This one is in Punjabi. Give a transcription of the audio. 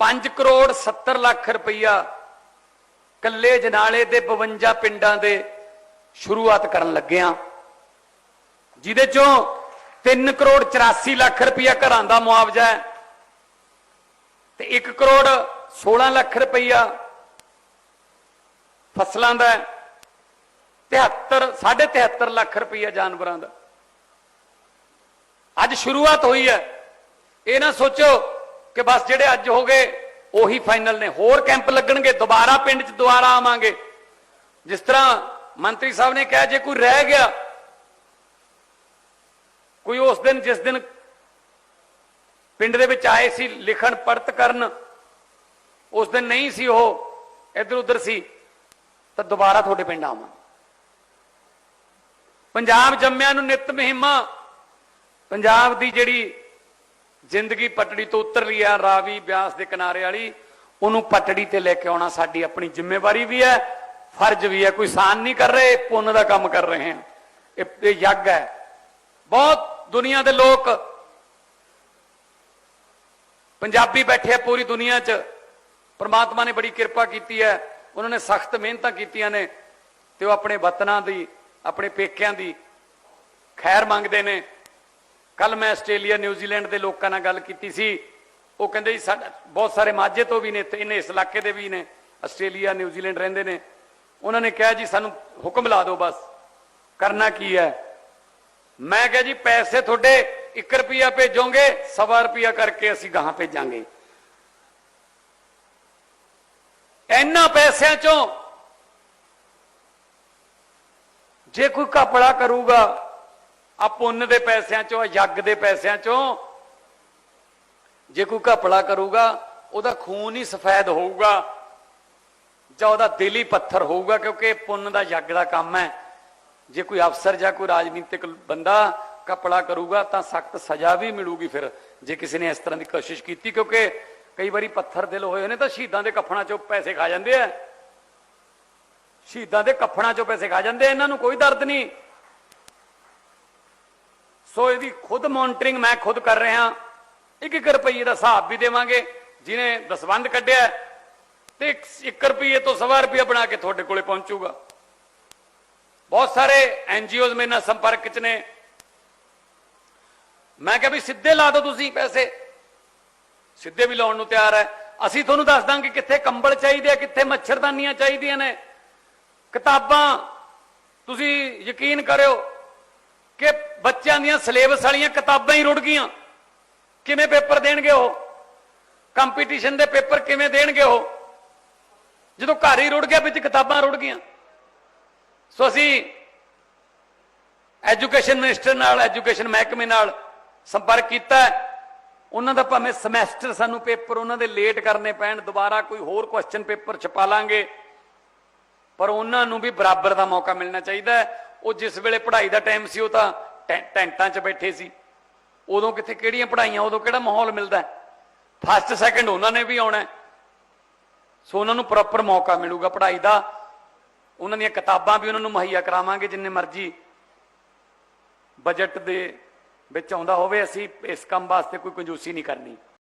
5 ਕਰੋੜ 70 ਲੱਖ ਰੁਪਈਆ ਕੱਲੇ ਜਨਾਲੇ ਦੇ 52 ਪਿੰਡਾਂ ਦੇ ਸ਼ੁਰੂਆਤ ਕਰਨ ਲੱਗੇ ਆ ਜਿਹਦੇ ਚੋਂ 3 ਕਰੋੜ 84 ਲੱਖ ਰੁਪਈਆ ਘਰਾਂ ਦਾ ਮੁਆਵਜ਼ਾ ਹੈ ਤੇ 1 ਕਰੋੜ 16 ਲੱਖ ਰੁਪਈਆ ਫਸਲਾਂ ਦਾ ਹੈ। 73 73 ਲੱਖ ਰੁਪਈਆ ਜਾਨਵਰਾਂ ਦਾ। ਅੱਜ ਸ਼ੁਰੂਆਤ ਹੋਈ ਹੈ। ਇਹ ਨਾ ਸੋਚੋ ਕਿ ਬਸ ਜਿਹੜੇ ਅੱਜ ਹੋ ਗਏ, ਉਹੀ ਫਾਈਨਲ ਨੇ। ਹੋਰ ਕੈਂਪ ਲੱਗਣਗੇ, ਦੁਬਾਰਾ ਪਿੰਡ 'ਚ ਦੁਬਾਰਾ ਆਵਾਂਗੇ। ਜਿਸ ਤਰ੍ਹਾਂ ਮੰਤਰੀ ਸਾਹਿਬ ਨੇ ਕਿਹਾ, ਜੇ ਕੋਈ ਰਹਿ ਗਿਆ, ਕੋਈ ਉਸ ਦਿਨ, ਜਿਸ ਦਿਨ ਪਿੰਡ ਦੇ ਵਿੱਚ ਆਏ ਸੀ, ਲਿਖਣ ਪੜਤ ਕਰਨ, ਉਸ ਦਿਨ ਨਹੀਂ ਸੀ ਉਹ ਇੱਧਰ ਉੱਧਰ ਸੀ, ਤਾਂ ਦੁਬਾਰਾ ਤੁਹਾਡੇ ਪਿੰਡ ਆਵਾਂ ਪੰਜਾਬ ਜੰਮਿਆਂ ਨੂੰ ਨਿਤ ਮਹਿਮਾ, ਪੰਜਾਬ ਦੀ ਜਿਹੜੀ ਜ਼ਿੰਦਗੀ ਪਟੜੀ ਤੋਂ ਉਤਰ ਲਈ ਆ ਰਾਵੀ ਬਿਆਸ ਦੇ ਕਿਨਾਰੇ ਵਾਲੀ। ਉਹਨੂੰ ਪਟੜੀ ਤੇ ਲੈ ਕੇ ਆਉਣਾ ਸਾਡੀ ਆਪਣੀ ਜ਼ਿੰਮੇਵਾਰੀ ਵੀ ਹੈ, ਫਰਜ਼ ਵੀ ਹੈ। ਕੋਈ ਸਾਨ ਨਹੀਂ ਕਰ ਰਹੇ, ਪੁੰਨ ਦਾ ਕੰਮ ਕਰ ਰਹੇ ਹਾਂ। ਇਹ ਯੱਗ ਹੈ। ਬਹੁਤ ਦੁਨੀਆ ਦੇ ਲੋਕ ਪੰਜਾਬੀ ਬੈਠੇ ਆ ਪੂਰੀ ਦੁਨੀਆ 'ਚ। ਪਰਮਾਤਮਾ ਨੇ ਬੜੀ ਕਿਰਪਾ ਕੀਤੀ ਹੈ। ਉਹਨਾਂ ਨੇ ਸਖਤ ਮਿਹਨਤਾਂ ਕੀਤੀਆਂ ਨੇ। ਤੇ ਉਹ ਆਪਣੇ ਵਤਨਾਂ ਦੀ, ਆਪਣੇ ਪੇਕਿਆਂ ਦੀ ਖੈਰ ਮੰਗਦੇ ਨੇ। ਕੱਲ ਮੈਂ ਆਸਟ੍ਰੇਲੀਆ ਨਿਊਜ਼ੀਲੈਂਡ ਦੇ ਲੋਕਾਂ ਨਾਲ ਗੱਲ ਕੀਤੀ ਸੀ। ਉਹ ਕਹਿੰਦੇ ਜੀ, ਸਾਡਾ ਬਹੁਤ ਸਾਰੇ ਮਾਝੇ ਤੋਂ ਵੀ ਨੇ, ਤੇ ਇਹਨੇ ਇਸ ਇਲਾਕੇ ਦੇ ਵੀ ਨੇ, ਆਸਟ੍ਰੇਲੀਆ ਨਿਊਜ਼ੀਲੈਂਡ ਰਹਿੰਦੇ ਨੇ। ਉਹਨਾਂ ਨੇ ਕਿਹਾ ਜੀ, ਸਾਨੂੰ ਹੁਕਮ ਲਾ ਦਿਓ ਬਸ, ਕਰਨਾ ਕੀ ਹੈ? ਮੈਂ ਕਿਹਾ ਜੀ, ਪੈਸੇ ਤੁਹਾਡੇ 1 ਰੁਪਿਆ ਭੇਜੋਗੇ, ਸਵਾ ਰੁਪਿਆ ਕਰਕੇ ਅਸੀਂ ਗਾਹਾਂ ਭੇਜਾਂਗੇ। ਇੰਨਾ ਪੈਸਿਆਂ ਚੋਂ ਜੇ ਕੋਈ ਕਪੜਾ ਕਰੂਗਾ ਆ ਪੁੰਨ ਦੇ ਪੈਸਿਆਂ ਚੋਂ ਆਹ ਯੱਗ ਦੇ ਪੈਸਿਆਂ ਚੋਂ। ਜੇ ਕੋਈ ਘਪਲਾ ਕਰੂਗਾ, ਉਹਦਾ ਖੂਨ ਹੀ ਸਫੈਦ ਹੋਊਗਾ ਜਾਂ ਉਹਦਾ ਦਿਲ ਹੀ ਪੱਥਰ ਹੋਊਗਾ, ਕਿਉਂਕਿ ਪੁੰਨ ਦਾ ਯੱਗ ਦਾ ਕੰਮ ਹੈ। ਜੇ ਕੋਈ ਅਫਸਰ ਜਾਂ ਕੋਈ ਰਾਜਨੀਤਿਕ ਬੰਦਾ ਕਪੜਾ ਕਰੂਗਾ, ਤਾਂ ਸਖਤ ਸਜ਼ਾ ਵੀ ਮਿਲੂਗੀ ਫਿਰ, ਜੇ ਕਿਸੇ ਨੇ ਇਸ ਤਰ੍ਹਾਂ ਦੀ ਕੋਸ਼ਿਸ਼ ਕੀਤੀ, ਕਿਉਂਕਿ ਕਈ ਵਾਰੀ ਪੱਥਰ ਦਿਲ ਹੋਏ ਨੇ ਤਾਂ ਸ਼ਹੀਦਾਂ ਦੇ ਕਫਨਾਂ ਚੋਂ ਪੈਸੇ ਖਾ ਜਾਂਦੇ ਆ। ਸ਼ਹੀਦਾਂ ਦੇ ਕਫਨਾਂ ਚੋਂ ਪੈਸੇ ਖਾ ਜਾਂਦੇ ਇਹਨਾਂ ਨੂੰ ਕੋਈ ਦਰਦ ਨਹੀਂ। ਸੋ ਇਹਦੀ ਖੁਦ ਮੋਨਿਟਰਿੰਗ ਮੈਂ ਖੁਦ ਕਰ ਰਿਹਾ ਇੱਕ ਇੱਕ ਰੁਪਈਏ ਦਾ ਹਿਸਾਬ ਵੀ ਦੇਵਾਂਗੇ, ਜਿਹਨੇ ਦਸਵੰਦ ਕੱਢਿਆ ਤੇ 1 ਰੁਪਈਏ ਤੋਂ ਸਵਾ ਰੁਪਈਆ ਬਣਾ ਕੇ ਤੁਹਾਡੇ ਕੋਲੇ ਪਹੁੰਚੂਗਾ। ਬਹੁਤ ਸਾਰੇ ਐਨ ਐਨਜੀਓਜ਼ ਮੇਰੇ ਨਾਲ ਸੰਪਰਕ 'ਚ ਨੇ। ਮੈਂ ਕਿਹਾ ਵੀ ਸਿੱਧੇ ਲਾ ਦਿਓ ਤੁਸੀਂ ਪੈਸੇ। ਸਿੱਧੇ ਵੀ ਲਾਉਣ ਨੂੰ ਤਿਆਰ ਹੈ। ਅਸੀਂ ਤੁਹਾਨੂੰ ਦੱਸ ਦਾਂਗੇ ਕਿੱਥੇ ਕੰਬਲ ਚਾਹੀਦੇ ਆ, ਕਿੱਥੇ ਮੱਛਰਦਾਨੀਆਂ ਚਾਹੀਦੀਆਂ ਨੇ। ਕਿਤਾਬਾਂ, ਤੁਸੀਂ ਯਕੀਨ ਕਰਿਓ ਕਿ ਬੱਚਿਆਂ ਦੀਆਂ ਸਿਲੇਬਸ ਵਾਲੀਆਂ ਕਿਤਾਬਾਂ ਹੀ ਰੁੜ ਗਈਆਂ। ਕਿਵੇਂ ਪੇਪਰ ਦੇਣਗੇ ਉਹ? ਕੰਪੀਟੀਸ਼ਨ ਦੇ ਪੇਪਰ ਕਿਵੇਂ ਦੇਣਗੇ ਉਹ? ਜਦੋਂ ਘਰ ਹੀ ਰੁੜ ਗਿਆ, ਵਿੱਚ ਕਿਤਾਬਾਂ ਰੁੜ ਗਈਆਂ। ਸੋ ਅਸੀਂ ਐਜੂਕੇਸ਼ਨ ਮਿਨਿਸਟਰ ਨਾਲ, ਐਜੂਕੇਸ਼ਨ ਮਹਿਕਮੇ ਨਾਲ ਸੰਪਰਕ ਕੀਤਾ। ਉਹਨਾਂ ਦਾ ਭਾਵੇਂ ਸਮੈਸਟਰ ਸਾਨੂੰ ਪੇਪਰ ਉਹਨਾਂ ਦੇ ਲੇਟ ਕਰਨੇ ਪੈਣ, ਦੁਬਾਰਾ ਕੋਈ ਹੋਰ ਕੁਐਸਚਨ ਪੇਪਰ ਛਪਾ ਲਾਂਗੇ। ਪਰ ਉਹਨਾਂ ਨੂੰ ਵੀ ਬਰਾਬਰ ਦਾ ਮੌਕਾ ਮਿਲਣਾ ਚਾਹੀਦਾ। ਉਹ ਜਿਸ ਵੇਲੇ ਪੜ੍ਹਾਈ ਦਾ ਟਾਈਮ ਸੀ, ਉਹ ਤਾਂ ਟੈਂਟਾਂ 'ਚ ਬੈਠੇ ਸੀ। ਉਦੋਂ ਕਿੱਥੇ ਕਿਹੜੀਆਂ ਪੜ੍ਹਾਈਆਂ, ਉਦੋਂ ਕਿਹੜਾ ਮਾਹੌਲ ਮਿਲਦਾ? ਫਸਟ ਸੈਕੰਡ ਉਹਨਾਂ ਨੇ ਵੀ ਆਉਣਾ। ਸੋ ਉਹਨਾਂ ਨੂੰ ਪ੍ਰੋਪਰ ਮੌਕਾ ਮਿਲੂਗਾ ਪੜ੍ਹਾਈ ਦਾ। ਉਹਨਾਂ ਦੀਆਂ ਕਿਤਾਬਾਂ ਵੀ ਉਹਨਾਂ ਨੂੰ ਮੁਹੱਈਆ ਕਰਾਵਾਂਗੇ ਜਿੰਨੇ ਮਰਜ਼ੀ। ਬਜਟ ਦੇ ਵਿੱਚ ਆਉਂਦਾ ਹੋਵੇ, ਅਸੀਂ ਇਸ ਕੰਮ ਵਾਸਤੇ ਕੋਈ ਕੰਜੂਸੀ ਨਹੀਂ ਕਰਨੀ।